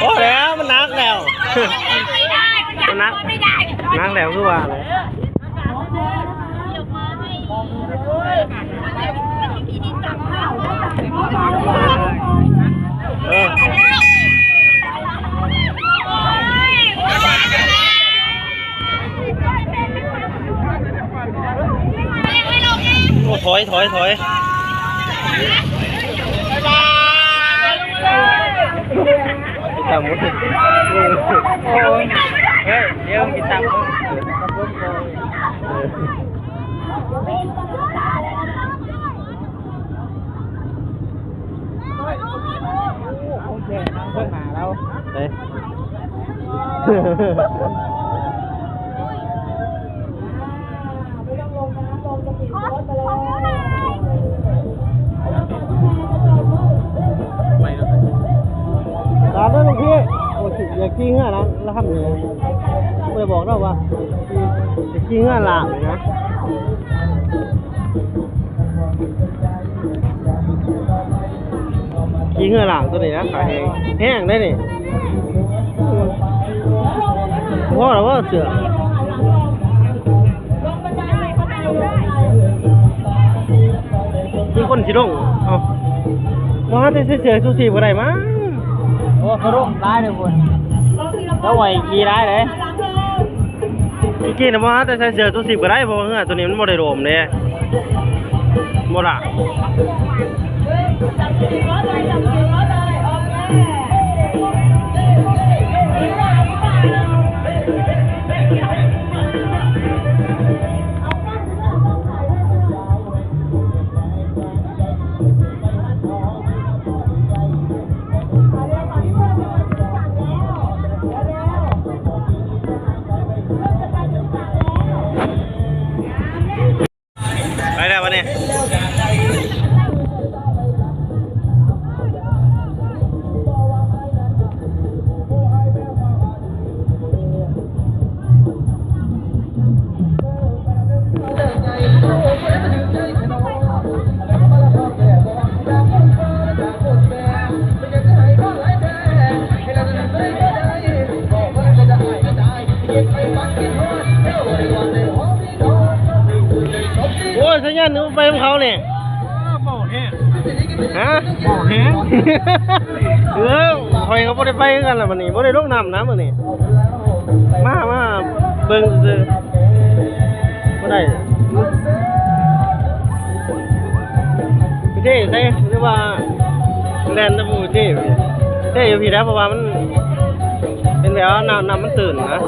โอ้แล้วมันนักแล้ว มันนักไม่ได้นักแล้วคือว่าเลยเออโอ้ถอยถอยถอย ตามมุดโอ้ยเฮ้ยเดี๋ยวกินตามมุด ตามด้วยหลวงพี่โอ้ยอยากกี้เงื่อนนะแล้วทำยังไงไม่ได้บอกเราว่าอยากกี้เงื่อนหลากเลยนะกี้เงื่อนหลากตัวนี้นะขายเองแห้งได้นี่พ่อเราว่าเสือมีคนสิลงเอาว่าแต่เสือสูสีบ่ได้มั้ง โอ้เขารุ่มร้ายเลยคุณแล้วไหวกี่ร้ายเลยอีกกี้นะว่าแต่ใส่เสื้อตัวสิบก็ได้เพราะว่าเงื่อตัวนี้มันโมได้โรมเลยโมล่ะ ไปแล้ววันนี้าณนึกว่าไปของเขาเนี่ยโม่แห้งฮะโม่แห้งเออคอยเขาบ่ได้ไปกันแล้ววันนี้บ่ได้ลงน้ำนะมื้อนี้มามาเบิ่งซื่อบ่ได้พี่เท่ใส่หรือว่าแลนด์ตะบูเท่เท่อยู่พี่แล้วเพราะว่ามัน เป็นแบบว่าน้ำน้ำมันตื่นนะ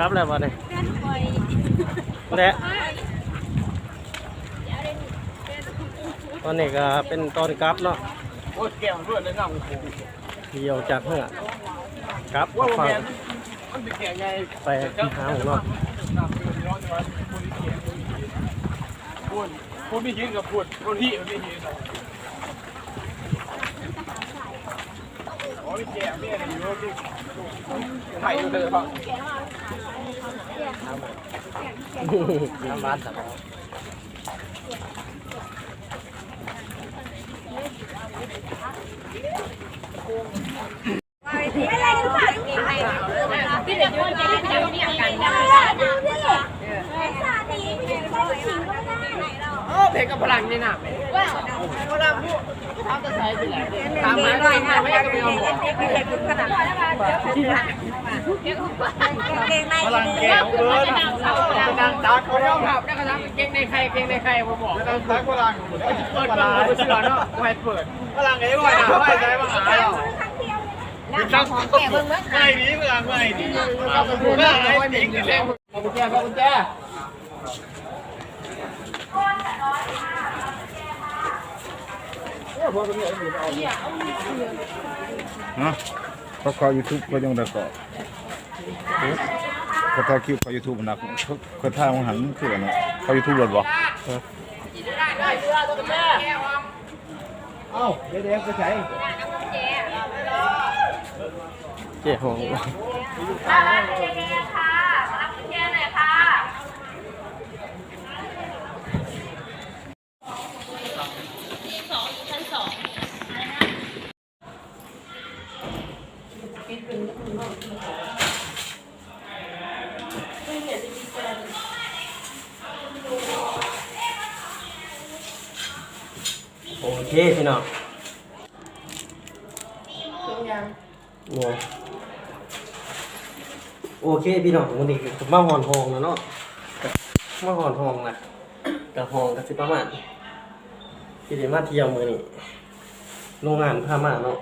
ครับแล้วมาเนี่ยและตอนนี้ก็เป็นตอนกลับเนาะโอ้ยแก้วเพื่อนเลยน้องเดี่ยวจากเหือกลับฟังมันเป็นแก้วใหญ่หาของเนาะพูดพูดไม่ยืนกับพูดพูดที่ไม่ยืนโอ้ยแก้วเนี่ ไข่อยู่เลยครับน้ำบ้านสับอะไรหรือเปล่าพี่จะเดี๋ยวนี้กันได้ดูดิสาดีไม่ได้ชิงก็ได้โอ้เพลงกับพลังนี่นะ ตามมาไม่ไม่ไม่ก็ไม่เอาหมดเด็กขนาดนั้นเก่งในพลังแก้วเบิร์ดนางตาเขาเล่าครับนักการเก่งในใครเก่งในใครผมบอกนางตาพลังเปิดเปิดเชื่อเนาะไม่เปิดพลังไอ้บ่อยนะไม่ใช่มาหาเราน้ำของแก่เบิ่งเมื่อไม่ดีเมือไม่ดีเราเป็นผู้ได้ไม่ดีแรงขอบคุณแจ้ขอบคุณแจ ฮะเขาขอยูทูบเขายังได้ก่อเขาถ่ายคลิปเขายูทูบนะเขาเขาถ่ายมองหันคืออะไรเขายูทูบหลดบ่เอ้าเดี๋ยวเดี๋ยวไปใช้เจ๊หง โอเคพี่น้องโอ้โอเคพี่น้องวันนี้ก็มาหอนทองแล้วเนาะมาหอนทองนะกับหองกับสิประมาณที่ได้มาเที่ยวมือนี่โรงงานพามาเนาะ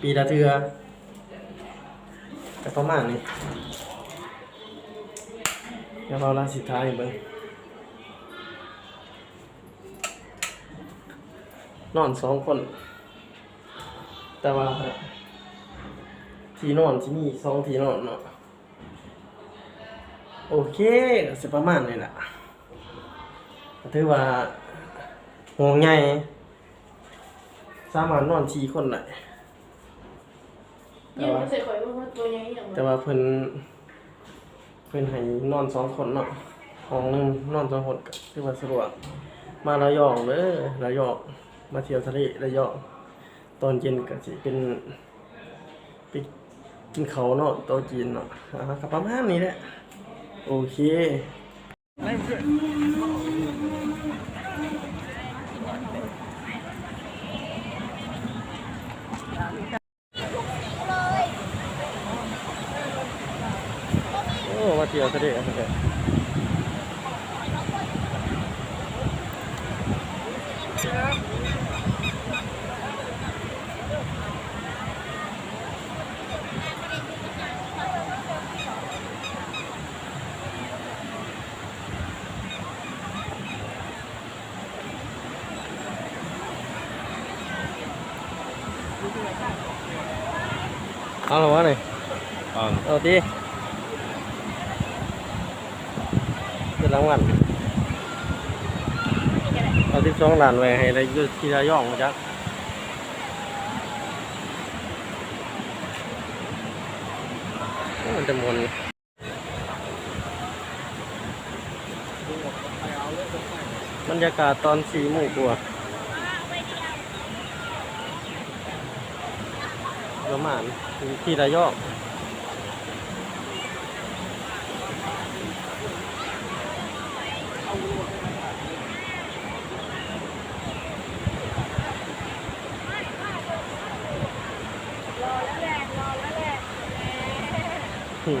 ปีละเทือ กับประมาณนี้เดี๋ยวเราลาสิท้ายเบิ่งนอนสองคน แต่ว่า ที่นอนที่นี่สองที่นอนเนาะโอเคสิประมาณนี้แหละถือว่าห่วงใหญ่สามารถนอนทีคนได้ แต่ว่าแต่ว่าเพิ่นเพิ่นให้นอนสองคนเนาะห้องหนึงนอนสองคนก็ถือว่าสะดวกมาระยองเด้อระยองมาเที่ยวทะเลระยองตอนเย็นก็สิเป็นไปกินเขาวเนาะโต๊ะจีนเนาะอ่ากับประมาณนี้แหละโอเค โอ้มาเที่ยวทะเลกันเลยเอาหรอวะนี่อ่าเอาดีเป็น รางวัลเอาที่สองล้านไว้ให้ได้อยุที่ระย่องมาจักมันจะมนบรรยากาศตอนสี่โมงกว่าประมาณที่ระยองือ